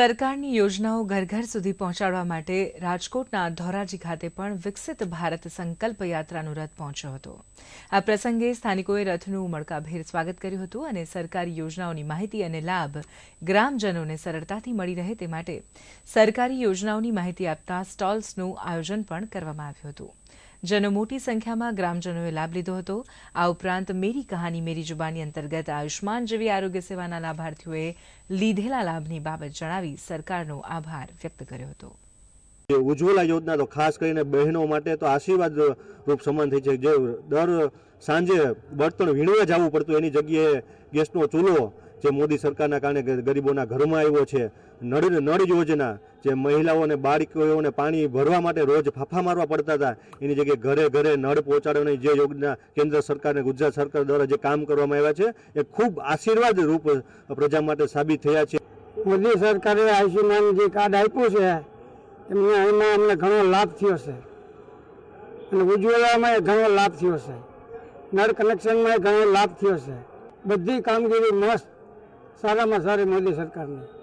સરકારની યોજનાઓ ઘર ઘર સુધી પહોંચાડવા માટે રાજકોટના ધોરાજી ખાતે પણ વિકસિત ભારત સંકલ્પ યાત્રાનો રથ પહોંચ્યો હતો. આ પ્રસંગે સ્થાનિકોએ રથનું ઉમળકાભેર સ્વાગત કર્યું હતું અને સરકારી યોજનાઓની માહિતી અને લાભ ગ્રામજનોને સરળતાથી મળી રહે તે માટે સરકારી યોજનાઓની માહિતી આપતા સ્ટોલ્સનું આયોજન પણ કરવામાં આવ્યું હતું. જેનો મોટી સંખ્યામાં ગ્રામજનોએ લાભ લીધો હતો. આ ઉપરાંત મેરી કહાની મેરી જુબાની અંતર્ગત આયુષ્માન જેવી આરોગ્ય સેવાના લાભાર્થીઓએ લીધેલા લાભની બાબત જણાવી સરકારનો આભાર વ્યક્ત કર્યો હતો. ઉજ્જવલા યોજના તો ખાસ કરીને બહેનો માટે તો આશીર્વાદ રૂપ સમાન થઈ છે. જે દર સાંજે બળતણ વીણવા જવું પડતું એની જગ્યાએ ગેસનો ચૂલો જે મોદી સરકારના કારણે ગરીબોના ઘરમાં આવ્યો છે. નળ નળ યોજના જે મહિલાઓને બાળકીઓને પાણી ભરવા માટે રોજ ફાફા મારવા પડતા હતા, એની જગ્યાએ ઘરે ઘરે નળ પહોંચાડવાની જે યોજના કેન્દ્ર સરકાર અને ગુજરાત સરકાર દ્વારા જે કામ કરવામાં આવ્યા છે, એ ખૂબ આશીર્વાદ રૂપ પ્રજા માટે સાબિત થયા છે. મોદી સરકારે આયુષ્યમાન જે કાર્ડ આપ્યું છે, એમને એમાં અમને ઘણો લાભ થયો છે. અને ઉજ્જવલામાં ઘણો લાભ થયો છે. નળ કનેક્શનમાં ઘણો લાભ થયો છે. બધી કામગીરી મસ્ત, સારામાં સારી મોદી સરકારની.